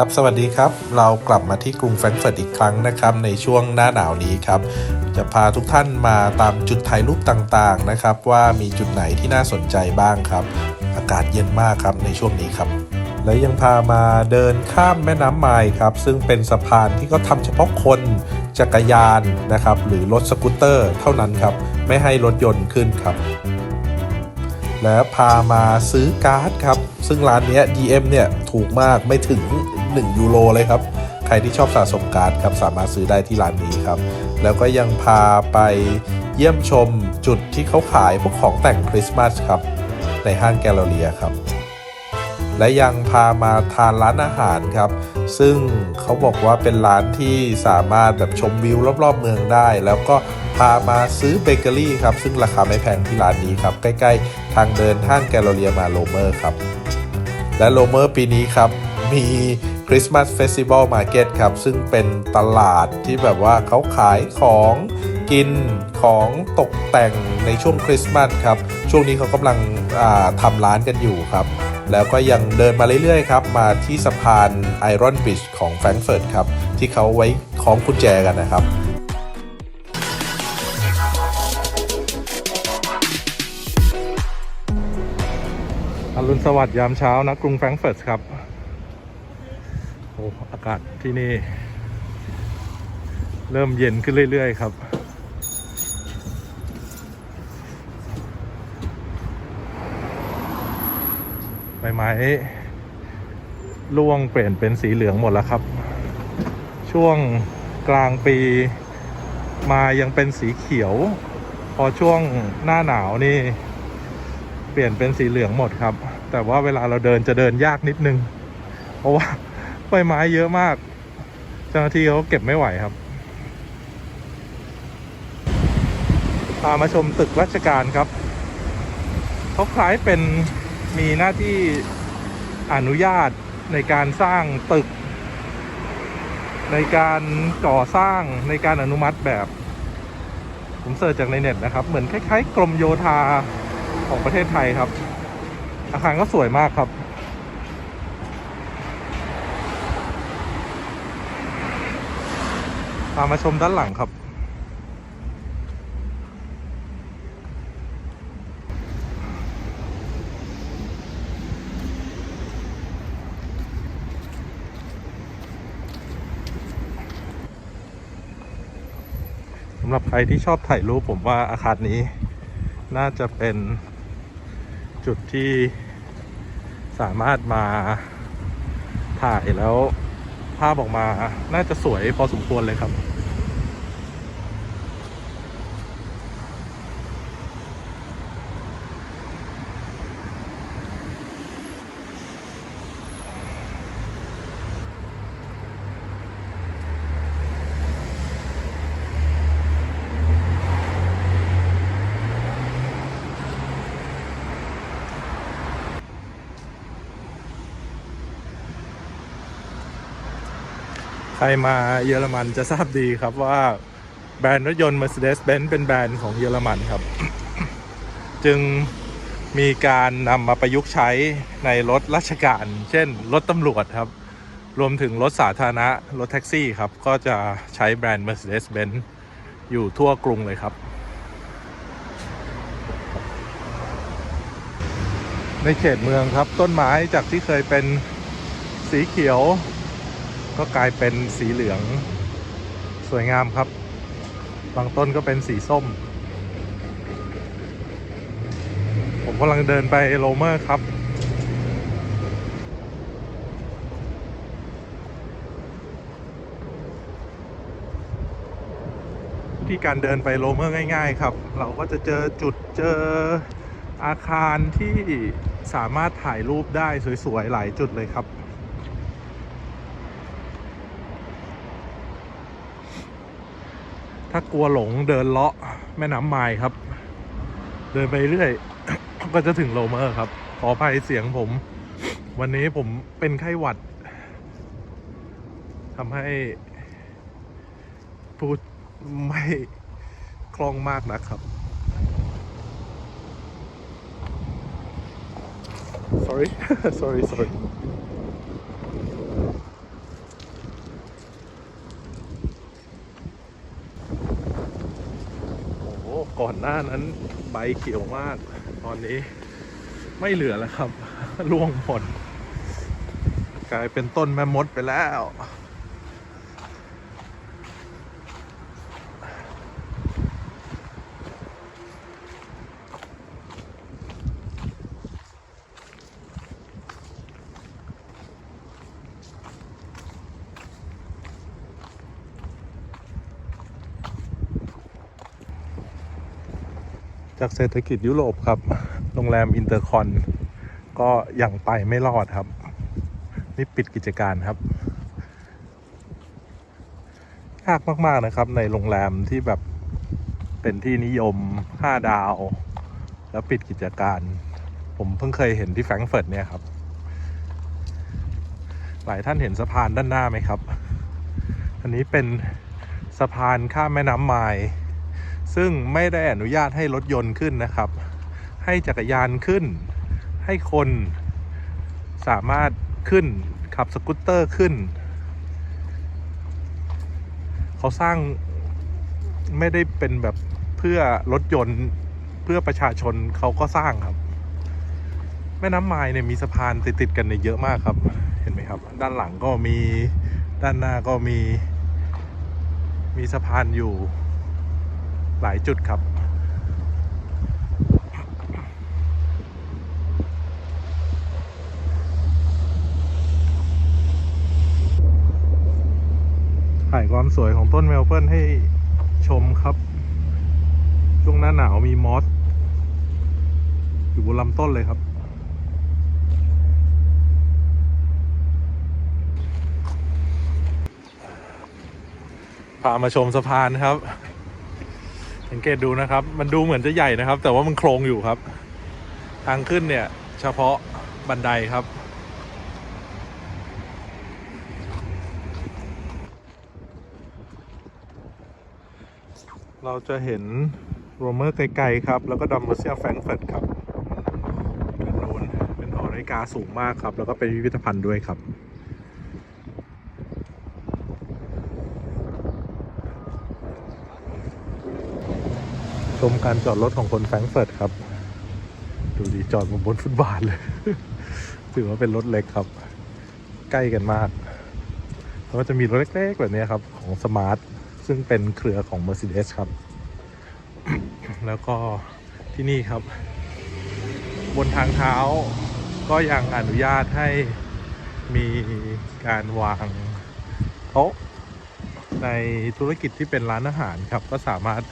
ครับสวัสดีครับ เรากลับมาที่กรุงแฟรงก์เฟิร์ตอีกครั้งนะครับ ในช่วงหน้าหนาวนี้ครับ จะพาทุกท่านมาตามจุดถ่ายรูปต่างๆนะครับ ว่ามีจุดไหนที่น่าสนใจบ้างครับ อากาศเย็นมากครับในช่วงนี้ครับ และยังพามาเดินข้ามแม่น้ำไมล์ครับ ซึ่งเป็นสะพานที่เขาทำเฉพาะคนจักรยานนะครับ หรือรถสกูตเตอร์ เท่านั้นครับ ไม่ให้รถยนต์ขึ้นครับและพามาซื้อการ์ดครับ ซึ่งร้านนี้ DM เนี่ยถูกมากไม่ถึง 1 ยูโรเลยครับ ใครที่ชอบสะสมการ์ดครับสามารถซื้อได้ที่ร้านนี้ครับ แล้วก็ยังพาไปเยี่ยมชมจุดที่เขาขายพวกของแต่งคริสต์มาสครับ ในห้างแกลเลอรียครับ และยังพามาทานร้านอาหารครับ ซึ่งเขาบอกว่าเป็นร้านที่สามารถแบบชมวิวรอบๆเมืองได้ แล้วก็พามาซื้อเบเกอรี่ครับ ซึ่งราคาไม่แพงที่ร้านนี้ครับ ใกล้ๆ ทางเดินห้างแกลเลอรียมาโลเมอร์ครับ และโลเมอร์ปีนี้ครับ มี คริสต์มาสเฟสติวัลมาร์เก็ตครับ ซึ่งเป็นตลาดที่แบบว่าเขาขายของกินของตกแต่งในช่วงคริสต์มาสครับ ช่วงนี้เขากำลังทำร้านกันอยู่ครับ แล้วก็ยังเดินมาเรื่อยๆครับ มาที่สะพานไอรอนบริดจ์ของแฟรงก์เฟิร์ตครับ ที่เขาไว้คล้องกุญแจกันนะครับอรุณสวัสดิ์ยามเช้านะกรุงแฟรงก์เฟิร์ตครับ โอ้อากาศที่นี่ เริ่มเย็นขึ้นเรื่อย ๆ ครับ ใบไม้ร่วงเปลี่ยนเป็นสีเหลืองหมดแล้วครับ ช่วงกลางปีมายังเป็นสีเขียว พอช่วงหน้าหนาวนี่ เปลี่ยนเป็นสีเหลืองหมดครับ แต่ว่าเวลาเราเดินจะเดินยากนิดนึง เพราะว่า ใบไม้เยอะมาก เจ้าหน้าที่เขาเก็บไม่ไหวครับพามาชมตึกราชการครับเขาคล้ายเป็นมีหน้าที่อนุญาตในการสร้างตึก ในการก่อสร้างในการอนุมัติแบบ ผมเสิร์ชจากในเน็ตนะครับ เหมือนคล้ายๆ กรมโยธาของประเทศไทยครับ อาคารก็สวยมากครับามาชมด้านหลังครับ สำหรับใครที่ชอบถ่ายรูปผมว่าอาคารนี้ น่าจะเป็นจุดที่สามารถมาถ่ายแล้วภาพออกมาน่าจะสวยพอสมควรเลยครับ ใครมาเยอรมันจะทราบดีครับว่าแบรนด์รถยนต์ Mercedes-Benz เป็นแบรนด์ของเยอรมันครับ จึงมีการนำมาประยุกต์ใช้ในรถราชการ เช่น รถตำรวจครับ รวมถึงรถสาธารณะ รถแท็กซี่ครับ ก็จะใช้แบรนด์ Mercedes-Benz อยู่ทั่วกรุงเลยครับ ในเขตเมืองครับต้นไม้จากที่เคยเป็นสีเขียว ก็กลายเป็นสีเหลืองสวยงามครับ บางต้นก็เป็นสีส้ม ผมกำลังเดินไปโรเมอร์ครับวิธีการเดินไปโรเมอร์ง่าย ๆ ครับ เราก็จะเจอจุดเจออาคารที่สามารถถ่ายรูปได้สวย ๆ หลายจุดเลยครับ ถ้ากลัวหลงเดินเลาะแม่น้ำไมล์ครับ เดินไปเรื่อย ก็จะถึงโรเมอร์ครับ ขออภัยเสียงผม วันนี้ผมเป็นไข้หวัดทำให้พูดไม่คล่องมากนะครับ sorry sorry sorry ก่อนหน้านั้นใบเขียวมาก ตอนนี้ไม่เหลือแล้วครับ ร่วงหมดกลายเป็นต้นแม่มดไปแล้ว จากเศรษฐกิจยุโรปครับ โรงแรมอินเตอร์คอน ก็ยังไปไม่รอดครับ นี่ปิดกิจการครับ ยากมากๆนะครับในโรงแรมที่แบบเป็นที่นิยม 5 ดาว แล้วปิดกิจการ ผมเพิ่งเคยเห็นที่แฟรงก์เฟิร์ตเนี่ยครับ หลายท่านเห็นสะพานด้านหน้าไหมครับ อันนี้เป็นสะพานข้ามแม่น้ำไมล์ ซึ่งไม่ได้อนุญาตให้รถยนต์ขึ้นนะครับ ให้จักรยานขึ้น ให้คนสามารถขึ้นขับสกูตเตอร์ขึ้น เขาสร้างไม่ได้เป็นแบบเพื่อรถยนต์เพื่อประชาชนเขาก็สร้างครับ แม่น้ำไมล์เนี่ยมีสะพานติดๆกันเนี่ยเยอะมากครับ เห็นไหมครับ ด้านหลังก็มีด้านหน้าก็มี มีสะพานอยู่ หลายจุดครับ ถ่ายความสวยของต้นเมลเปิลให้ชมครับ ช่วงหน้าหนาวมีมอส อยู่บนลำต้นเลยครับพามาชมสะพานครับ สังเกตดูนะครับ มันดูเหมือนจะใหญ่นะครับ แต่ว่ามันโครงอยู่ครับ ทางขึ้นเนี่ย เฉพาะบันไดครับ เราจะเห็นโรเมอร์ไกลๆครับ แล้วก็ดอมเมอร์เซียแฟรงเฟิร์ตครับด้านโนนเป็นหอนาฬิกาสูงมากครับ แล้วก็เป็นพิพิธภัณฑ์ด้วยครับ มการจอดรถของคนแฟรงเฟิร์ตครับ ดูดีจอดมาบนฟุตบาทเลย ถือว่าเป็นรถเล็กครับ ใกล้กันมาก แล้วก็จะมีรถเล็กๆแบบนี้ครับ ของสมาร์ทซึ่งเป็นเครือของ Mercedes ครับ แล้วก็ที่นี่ครับ บนทางเท้าก็ยังอนุญาตให้มีการวางโต๊ะในธุรกิจที่เป็นร้านอาหารครับ ก็สามารถ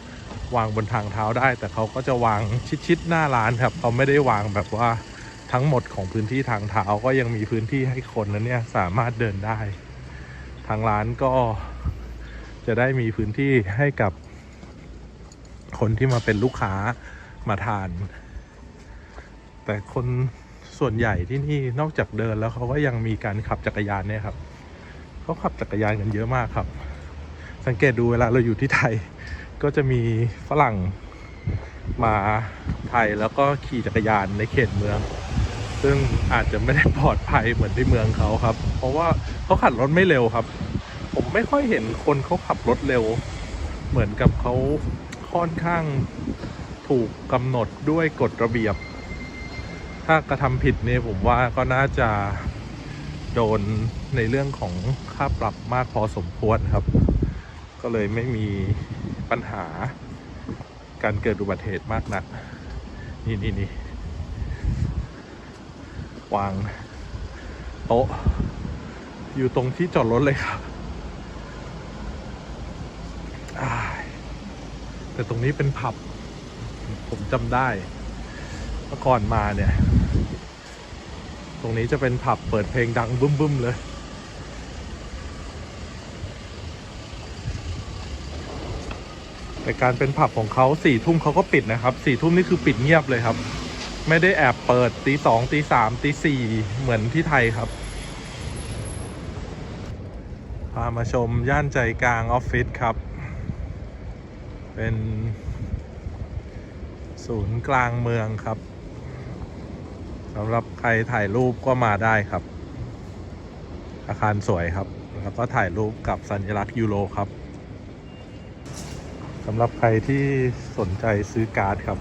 วางบนทางเท้าได้ แต่เขาก็จะวางชิดๆหน้าร้านครับเขาไม่ได้วางแบบว่าทั้งหมดของพื้นที่ทางเท้าก็ยังมีพื้นที่ให้คนนั้นเนี่ยสามารถเดินได้ ทางร้านก็จะได้มีพื้นที่ให้กับคนที่มาเป็นลูกค้ามาทาน แต่คนส่วนใหญ่ที่นี่นอกจากเดินแล้วเขาก็ยังมีการขับจักรยานเนี่ยครับเขาขับจักรยานกันเยอะมากครับ สังเกตดูเวลาเราอยู่ที่ไทย ก็จะมีฝรั่งมาไทยแล้วก็ขี่จักรยานในเขตเมือง ซึ่งอาจจะไม่ได้ปลอดภัยเหมือนที่เมืองเขาครับ เพราะว่าเขาขับรถไม่เร็วครับ ผมไม่ค่อยเห็นคนเขาขับรถเร็ว เหมือนกับเขาค่อนข้างถูกกำหนดด้วยกฎระเบียบ ถ้ากระทำผิดเนี่ยผมว่าก็น่าจะโดนในเรื่องของค่าปรับมากพอสมควรครับ ก็เลยไม่มี ปัญหา การเกิดอุบัติเหตุมากนัก นี่นี่นี่วางโต๊ะ อยู่ตรงที่จอดรถเลยครับแต่ตรงนี้เป็นผับ ผมจำได้เมื่อก่อนมาเนี่ย ตรงนี้จะเป็นผับเปิดเพลงดังบึ้มๆเลย แต่การเป็นผับของเขาสี่ทุ่มเขาก็ปิดนะครับสี่ทุ่มนี่คือปิดเงียบเลยครับ ไม่ได้แอบเปิดตีสองตีสามตีสี่เหมือนที่ไทยครับ พามาชมย่านใจกลางออฟฟิศครับ เป็น ศูนย์กลางเมืองครับสำหรับใครถ่ายรูปก็มาได้ครับ อาคารสวยครับ แล้วก็ถ่ายรูปกับสัญลักษณ์ยูโรครับ สำหรับใครที่สนใจซื้อการ์ดครับ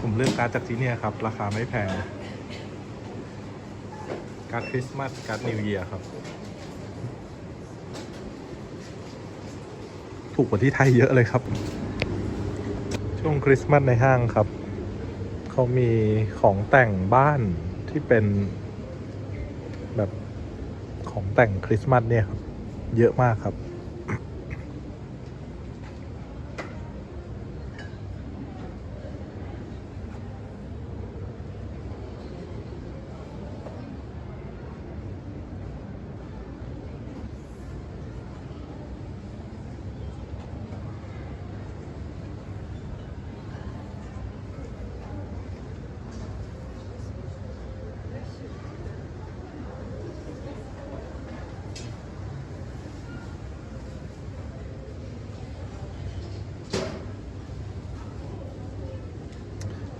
ผมเลือกการ์ดจากที่เนี่ยครับ ราคาไม่แพง การ์ดคริสต์มาสการ์ดนิวเยียร์ครับ ถูกกว่าที่ไทยเยอะเลยครับ ช่วงคริสต์มาสในห้างครับ เขามีของแต่งบ้านที่เป็นแบบของแต่งคริสต์มาสเนี่ยครับ เยอะมากครับ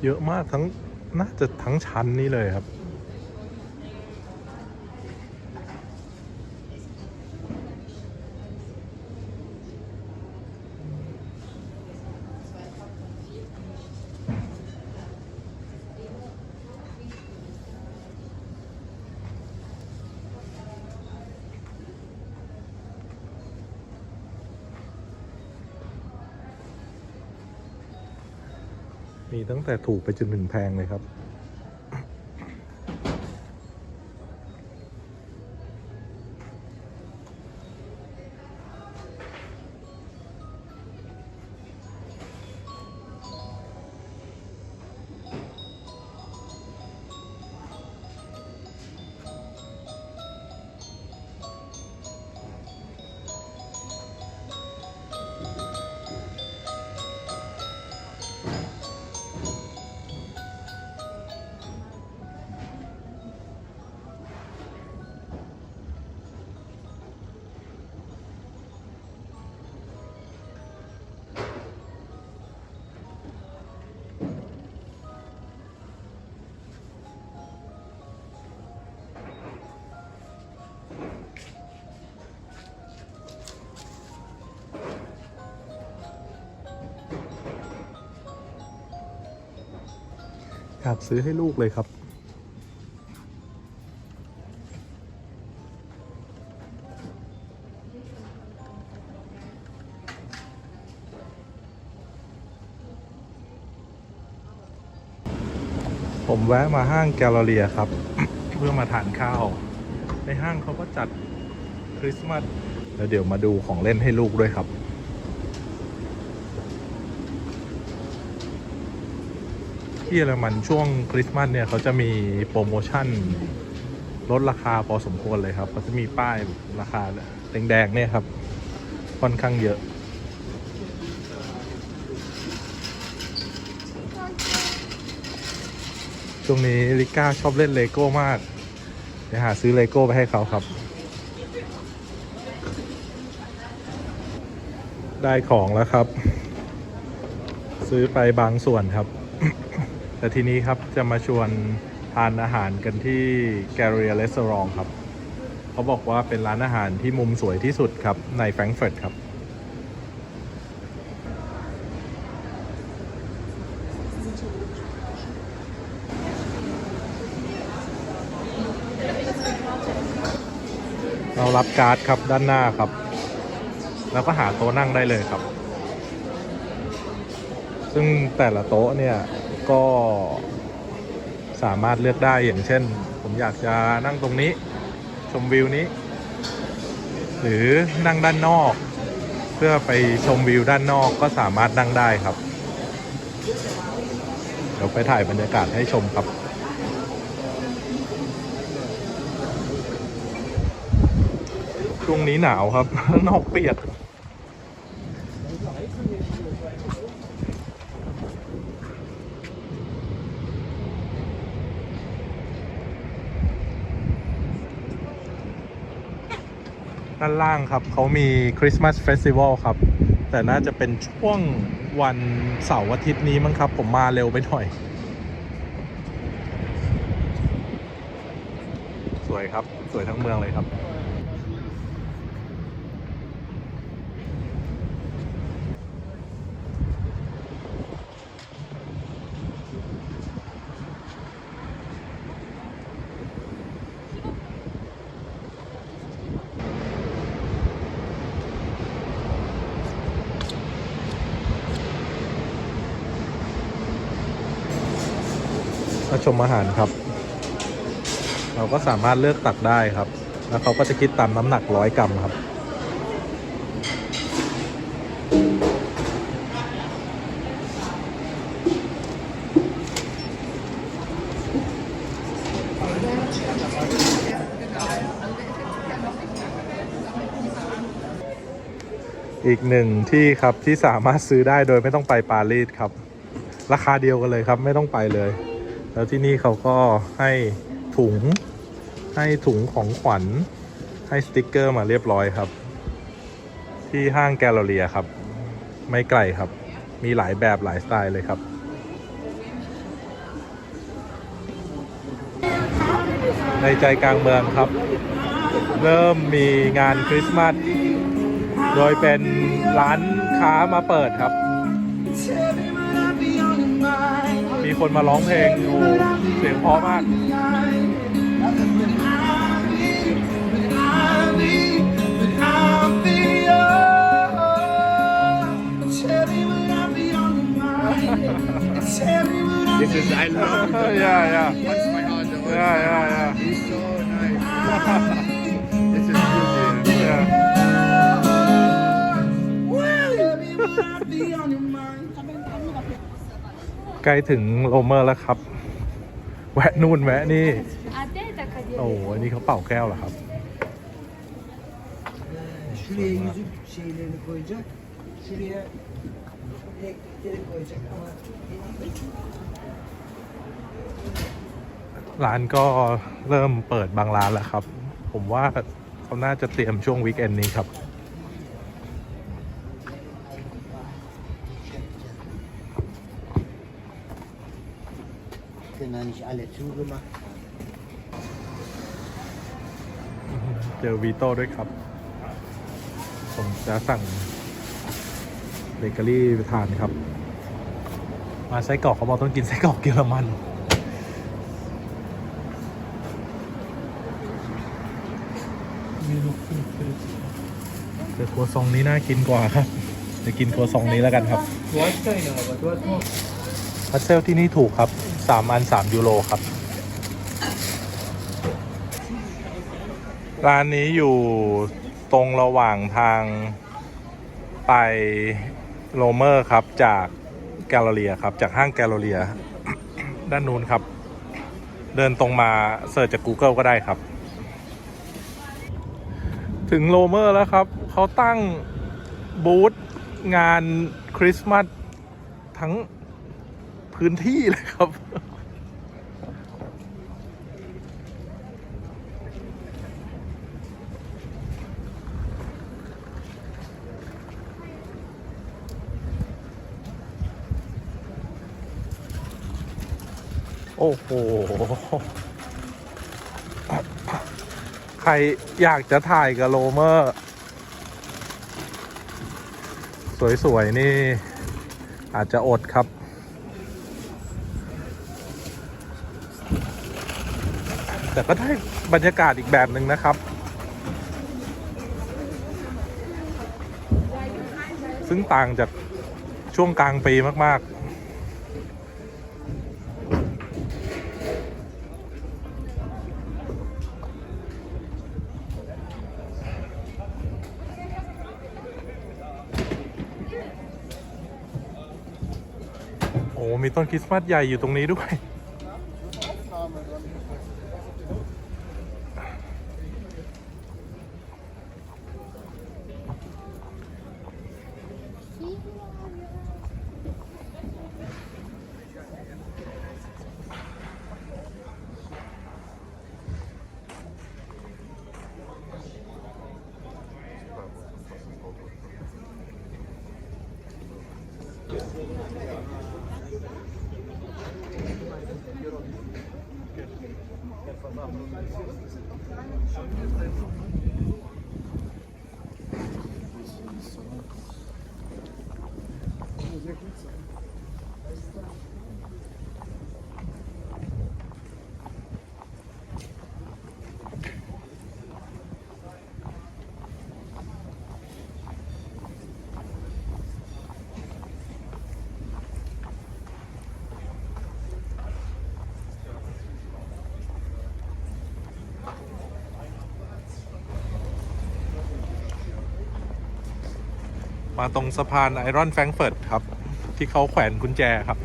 เยอะมากทั้งน่าจะทั้งชั้นนี้เลยครับ แต่ถูกไปจนถึงแพงเลยครับ อยากซื้อให้ลูกเลยครับ ผมแวะมาห้างแกลเลอเรียครับ เพื่อมาทานข้าว ในห้างเขาก็จัดคริสต์มาสแล้วเดี๋ยวมาดูของเล่นให้ลูกด้วยครับ ที่เยอรมันช่วงคริสต์มาสเนี่ยเขาจะมีโปรโมชั่นลดราคาพอสมควรเลยครับเขาจะมีป้ายราคาแดงๆเนี่ยครับ ค่อนข้างเยอะ ช่วงนี้ลิก้าชอบเล่นเลโก้มากเดี๋ยวหาซื้อเลโก้ไปให้เขาครับ ได้ของแล้วครับ ซื้อไปบางส่วนครับ แต่ทีนี้ครับจะมาชวนทานอาหารกันที่แก r เรีย r ร s ส a อ r ครับ เขาบอกว่าเป็นร้านอาหารที่มุมสวยที่สุดครับ ในแฟรงก์เฟิร์ตครับ เรารับการ์ดครับด้านหน้าครับ แล้วก็หาโต๊ะนั่งได้เลยครับ ซึ่งแต่ละโต๊ะเนี่ย ก็สามารถเลือกได้อย่างเช่น ผมอยากจะนั่งตรงนี้ชมวิวนี้ หรือนั่งด้านนอก เพื่อไปชมวิวด้านนอกก็สามารถนั่งได้ครับ เดี๋ยวไปถ่ายบรรยากาศให้ชมครับช่วงนี้หนาวครับ นอกเปียก ด้านล่างครับเขามีคริสต์มาสเฟสติวัลครับ แต่น่าจะเป็นช่วงวันเสาร์อาทิตย์นี้มั้งครับ ผมมาเร็วไปหน่อย สวยครับ สวยทั้งเมืองเลยครับ มาชมอาหารครับ เราก็สามารถเลือกตักได้ครับ แล้วเขาก็จะคิดตามน้ำหนักร้อยกรัมครับ อีกหนึ่งที่ครับที่สามารถซื้อได้โดยไม่ต้องไปปารีสครับ ราคาเดียวกันเลยครับไม่ต้องไปเลย แล้วที่นี่เขาก็ให้ถุงให้ถุงของขวัญให้สติกเกอร์มาเรียบร้อยครับ ที่ห้างแกลเลอรียครับ ไม่ไกลครับ มีหลายแบบหลายสไตล์เลยครับในใจกลางเมืองครับ เริ่มมีงานคริสต์มาส โดยเป็นร้านค้ามาเปิดครับ มีคนมาร้องเพลงโอ้โหเสียงเพราะมาก This is I love you. yeah, yeah. What's my heart? the word? Yeah, yeah, yeah. He's so nice. this is beautiful. yeah. ใก ใกล้ถึงโรเมอร์แล้วครับ แวะนู่นแวะนี่ โอ้โหอันนี้เขาเป่าแก้วเหรอครับร้านก็เริ่มเปิดบางร้านแล้วครับ ผมว่าเขาน่าจะเตรียมช่วงวีคเอนนี้ครับ können da nicht alle zugemacht. เจอวีโต้ด้วยครับ ผมจะสั่งเบเกอรี่ไปทานครับ มาไส้กรอกเขาบอกต้องกินไส้กรอกเยอรมัน แต่ครัวซองนี้น่ากินกว่าครับจะกินครัวซองนี้แล้วกันครับพัซเซลที่นี่ถูกครับ สามอันสามยูโรครับ ร้านนี้อยู่ตรงระหว่างทางไปโรเมอร์ครับจากแกลเลอรียครับ จากห้างแกลเลอรีย ด้านนู้นครับ เดินตรงมาเสิร์ชจาก Google ก็ได้ครับ ถึงโรเมอร์แล้วครับ เขาตั้งบูธงานคริสต์มาสทั้ง พื้นที่เลยครับ โอ้โห ใครอยากจะถ่ายกับโรเมอร์ สวย ๆ นี่อาจจะอดครับ แต่ก็ได้บรรยากาศอีกแบบหนึ่งนะครับ ซึ่งต่างจากช่วงกลางปีมาก ๆโอ้มีต้นคริสต์มาสใหญ่อยู่ตรงนี้ด้วย มาตรงสะพานไอรอนแฟรงเฟิร์ตครับ ที่เขาแขวนกุญแจครับ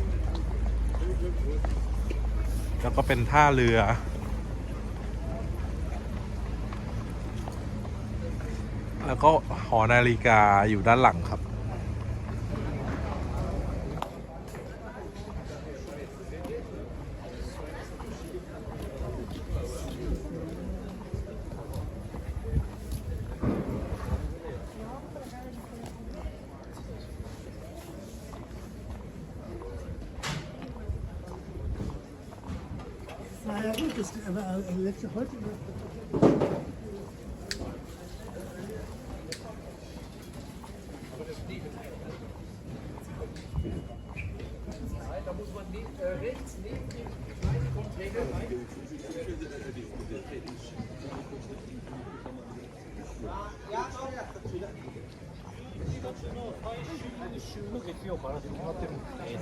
แล้วก็เป็นท่าเรือ แล้วก็หอนาฬิกาอยู่ด้านหลังครับ Şunu getiriyor bana. Evet.